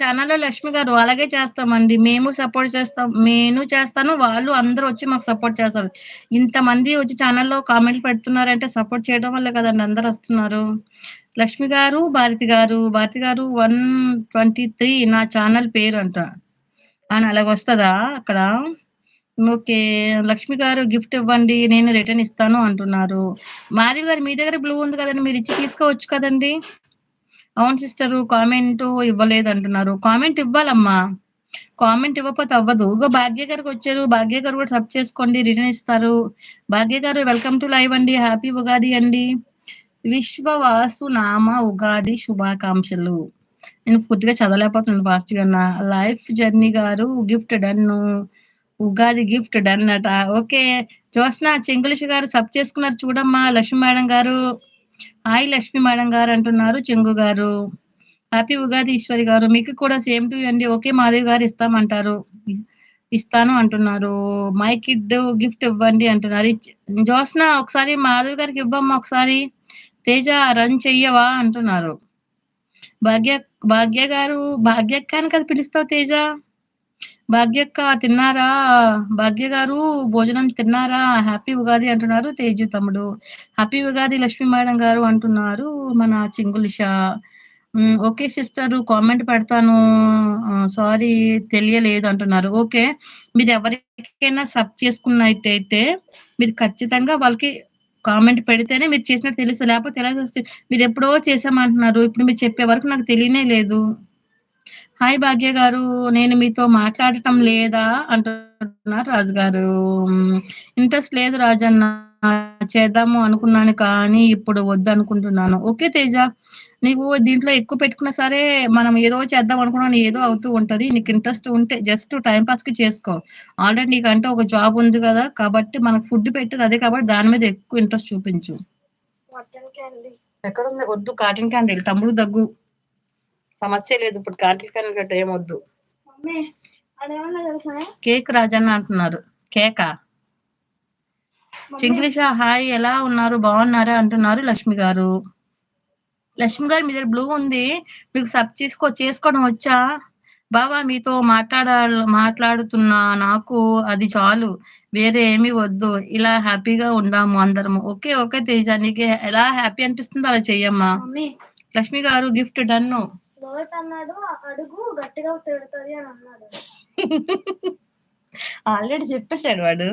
ఛానల్‌లో లక్ష్మి గారు అలాగే చేస్తామండి. మేము సపోర్ట్ చేస్తాం. నేను చేస్తాను. వాళ్ళు అందరూ వచ్చి మాకు సపోర్ట్ చేస్తారు. ఇంతమంది వచ్చి ఛానల్‌లో కామెంట్లు పెడుతున్నారంటే సపోర్ట్ చేయడం వల్ల కదండి అందరు వస్తున్నారు. లక్ష్మి గారు, భారతి గారు, భారతి గారు 123 నా ఛానల్ అంట అని అలాగొస్తదా అక్కడ? ఓకే. లక్ష్మి గారు గిఫ్ట్ ఇవ్వండి. నేను రిటర్న్ ఇస్తాను అంటున్నారు. మాధవి గారు మీ దగ్గర బ్లూ ఉంది కదండీ! ఇచ్చి తీసుకోవచ్చు కదండి అవును కామెంట్ ఇవ్వలేదు అంటున్నారు కామెంట్ ఇవ్వాలమ్మా. కామెంట్ ఇవ్వకపోతే అవ్వదు. ఇగో భాగ్య గారికొచ్చారు. భాగ్య గారు కూడా సబ్ చేసుకోండి. రిటర్న్ ఇస్తారు. భాగ్య గారు వెల్కమ్ టు లైవ్ అండి. హ్యాపీ ఉగాది అండి. విశ్వవాసు నామ ఉగాది శుభాకాంక్షలు. నేను పూర్తిగా చదవలేకపోతున్నాను ఫాస్ట్గా లైఫ్ జర్నీ గారు gift done. Ugadi gift done అట. ఓకే. జ్యోత్స్న చెంగులిషి గారు సబ్ చేసుకున్నారు చూడమ్మా లక్ష్మి మేడం గారు. హాయ్ లక్ష్మి మేడం గారు అంటున్నారు చెంగు గారు. హ్యాపీ ఉగాది ఈశ్వరి గారు. మీకు కూడా సేమ్ టు అండి. ఓకే మాధవి గారు ఇస్తామంటారు. ఇస్తాను అంటున్నారు. మై కిడ్ గిఫ్ట్ ఇవ్వండి అంటున్నారు. జోస్న ఒకసారి మాధవి గారికి ఇవ్వమ్మా ఒకసారి. తేజ రన్ చెయ్యవా అంటున్నారు. భాగ్య భాగ్య గారు భాగ్యక్క అని కదా పిలుస్తావు తేజ? భాగ్యక్క తిన్నారా? భాగ్య గారు భోజనం తిన్నారా? హ్యాపీ ఉగాది అంటున్నారు తేజు తమ్ముడు. హ్యాపీ ఉగాది లక్ష్మి మేడం గారు అంటున్నారు మన చింగులిష. ఓకే సిస్టర్ కామెంట్ పెడతాను. సారీ తెలియలేదు అంటున్నారు. ఓకే. మీరు ఎవరికైనా సబ్ చేసుకున్నట్టయితే మీరు ఖచ్చితంగా వాళ్ళకి కామెంట్ పెడితేనే మీరు చేసినట్టు తెలుస్తుంది లేకపోతే ఎలా మీరు ఎప్పుడో చేశామంటున్నారు. ఇప్పుడు మీరు చెప్పే వరకు నాకు తెలియనే లేదు. హాయ్ భాగ్య గారు. నేను మీతో మాట్లాడటం లేదా అంటున్నారు రాజు గారు. ఇంట్రెస్ట్ లేదు రాజన్న. చేద్దాము అనుకున్నాను కానీ ఇప్పుడు వద్దనుకుంటున్నాను. ఓకే తేజ. నీవు దీంట్లో ఎక్కువ పెట్టుకున్నా సరే మనం ఏదో చేద్దాం అనుకున్నాను ఏదో అవుతూ ఉంటది. నీకు ఇంట్రెస్ట్ ఉంటే జస్ట్ టైమ్ పాస్‌కి చేసుకో. ఆల్రెడీ నీకంటే ఒక జాబ్ ఉంది గదా! కాబట్టి మనకు ఫుడ్ పెట్టేది అదే కాబట్టి దాని మీద ఎక్కువ ఇంట్రెస్ట్ చూపించు. Cotton candy. ఎక్కడుంది? వద్దు కాటన్ క్యాండిల్. తమ్ముడు దగ్గు. సమస్య లేదు. ఇప్పుడు కాటన్ క్యాండిల్ గట్రా ఏమొద్దు. కేక్ రాజన్న అంటున్నారు. కేకా? చింగిలిష హాయ్ ఎలా ఉన్నారు? బాగున్నారా? అంటున్నారు లక్ష్మి గారు. లక్ష్మి గారు మీ దగ్గర బ్లూ ఉంది. మీకు సబ్ చేసుకో చేసుకోవడం వచ్చా? బావ మీతో మాట్లాడాల్ మాట్లాడుతున్నా నాకు అది చాలు. వేరే ఏమి వద్దు. ఇలా హ్యాపీగా ఉందాము అందరము. ఓకే. ఓకే తేజ. నీకు ఎలా హ్యాపీ అనిపిస్తుందో అలా చెయ్యమ్మా. లక్ష్మి గారు గిఫ్ట్ డన్ను. లోహిత్ అన్నాడు అడుగు గట్టిగా తిడుతుంది అని అన్నాడు. ఆల్రెడీ చెప్పేశాడు వాడు.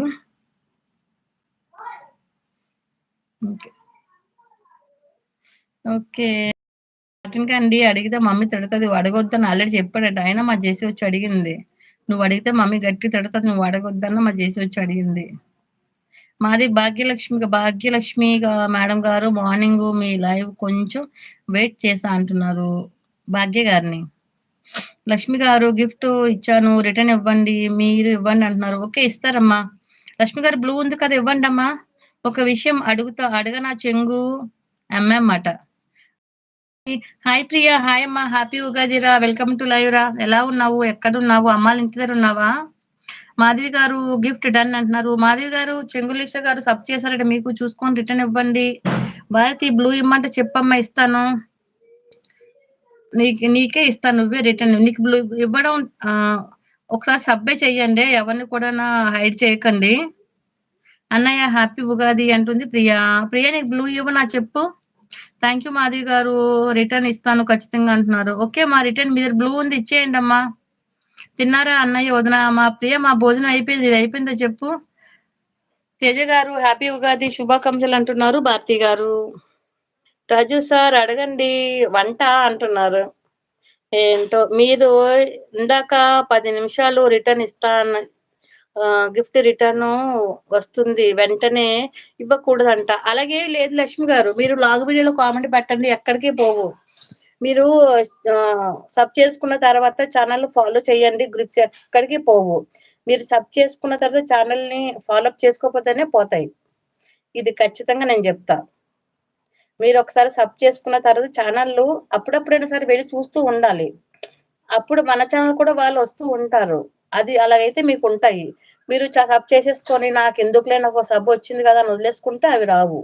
ఓకే. ఓకే. అడిగితే మమ్మీ తిడతది. అడగొద్దని ఆల్రెడీ చెప్పాడట. అయినా మా జెస్సీ వచ్చి అడిగింది. నువ్వు అడిగితే మమ్మీ గట్టి తిడతది. నువ్వు అడగొద్దన్న మా జెస్సీ వచ్చి అడిగింది. మాది భాగ్యలక్ష్మి భాగ్యలక్ష్మి మేడం గారు మార్నింగ్ మీ లైవ్ కొంచెం వెయిట్ చేసా అంటున్నారు. భాగ్య గారిని. లక్ష్మి గారు గిఫ్ట్ ఇచ్చాను. రిటర్న్ ఇవ్వండి. మీరు ఇవ్వండి అంటున్నారు. ఓకే. ఇస్తారమ్మా. లక్ష్మి గారు బ్లూ ఉంది కదా! ఇవ్వండమ్మా. ఒక విషయం అడుగుతా అడగనా చెంగు ఎంఎం హాయ్ ప్రియా హాయ్ అమ్మా. హ్యాపీ ఉగాది రా. వెల్కమ్ టు లైవ్ రా. ఎలా ఉన్నావు? ఎక్కడున్నావు? అమ్మాలు ఇంటి దగ్గర ఉన్నావా? మాధవి గారు గిఫ్ట్ డన్ అంటున్నారు. మాధవి గారు చెంగులిష గారు సబ్ చేశారట మీకు చూసుకొని రిటర్న్ ఇవ్వండి. భారతి బ్లూ ఇమ్మంటే చెప్పమ్మా ఇస్తాను. నీకు నీకే ఇస్తాను. నువ్వే రిటర్న్ నీకు బ్లూ ఇవ్వడం ఒకసారి సబ్బే చెయ్యండి. ఎవరిని కూడా హైడ్ చేయకండి. అన్నయ్య హ్యాపీ ఉగాది అంటుంది ప్రియ. ప్రియ నీకు బ్లూ ఇవ్వనా చెప్పు? థ్యాంక్ యూ మాధవి గారు. రిటర్న్ ఇస్తాను ఖచ్చితంగా అంటున్నారు. ఓకే మా రిటర్న్ మీ బ్లూ ఉంది ఇచ్చేయండి అమ్మా తిన్నారా అన్నయ్య, వదిన? మా ప్రియ మా భోజనం అయిపోయింది. ఇది అయిపోయిందా చెప్పు? తేజ గారు హ్యాపీ ఉగాది శుభాకాంక్షలు అంటున్నారు భారతి గారు. రాజు సార్ అడగండి వంట అంటున్నారు. ఏంటో మీరు ఇందాక పది నిమిషాలు రిటర్న్ ఇస్తాను గిఫ్ట్ రిటర్న్ వస్తుంది. వెంటనే ఇవ్వకూడదంట. అలాగే లేదు లక్ష్మి గారు. మీరు లాగ్ వీడియోలో కామెంట్ పెట్టండి. ఎక్కడికి పోవు. మీరు సబ్ చేసుకున్న తర్వాత ఛానల్ ఫాలో చేయండి. గ్రూప్ ఎక్కడికి పోవు. మీరు సబ్ చేసుకున్న తర్వాత ఛానల్ని ఫాలో అప్ చేసుకోకపోతేనే పోతాయి. ఇది ఖచ్చితంగా నేను చెప్తాను మీరు ఒకసారి సబ్ చేసుకున్న తర్వాత ఛానళ్ళు అప్పుడప్పుడైనా సరే వెళ్ళి చూస్తూ ఉండాలి. అప్పుడు మన ఛానల్ కూడా వాళ్ళు వస్తూ ఉంటారు. అది అలాగైతే మీకుంటాయి. మీరు సబ్ చేసేసుకొని నాకు ఎందుకులే నాకు సబ్ వచ్చింది కదా! అని వదిలేసుకుంటే అవి రావు.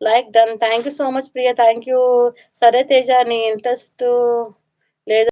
Like done. Thank you so much Priya. Thank you. సరే తేజ నీ ఇంట్రెస్ట్ లేదు